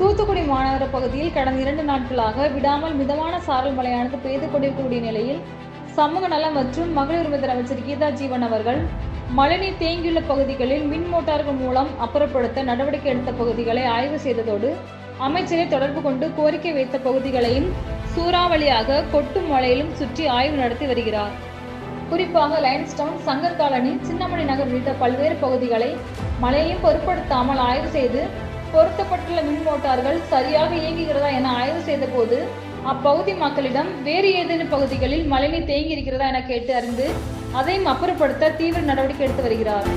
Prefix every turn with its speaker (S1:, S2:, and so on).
S1: தூத்துக்குடி மாநகர பகுதியில் கடந்த இரண்டு நாட்களாக விடாமல் மிதமான சாரல் மழையானது பெய்து கொண்டிருக்கக்கூடிய நிலையில் சமூக நலம் மற்றும் மகளிர் உரிமைத்துறை அமைச்சர் கீதா ஜீவன் அவர்கள் மழைநீர் தேங்கியுள்ள பகுதிகளில் மின் மோட்டார்கள் மூலம் அப்புறப்படுத்த நடவடிக்கை எடுத்த பகுதிகளை ஆய்வு செய்ததோடு அமைச்சரை தொடர்பு கொண்டு கோரிக்கை வைத்த பகுதிகளையும் சூறாவளியாக கொட்டும் மழையிலும் சுற்றி ஆய்வு நடத்தி வருகிறார். குறிப்பாக லயன்ஸ்டவுன் சங்கர் காலனி சின்னமணி நகர் உள்ளிட்ட பல்வேறு பகுதிகளை மழையையும் பொருட்படுத்தாமல் ஆய்வு செய்து பொருத்தப்பட்டுள்ள மின் மோட்டார்கள் சரியாக இயங்குகிறதா என ஆய்வு செய்த போது அப்பகுதி மக்களிடம் வேறு ஏதேனும் பகுதிகளில் மழைநீர் தேங்கி இருக்கிறதா என கேட்டு அறிந்து அதையும் அப்புறப்படுத்த தீவிர நடவடிக்கை எடுத்து வருகிறார்.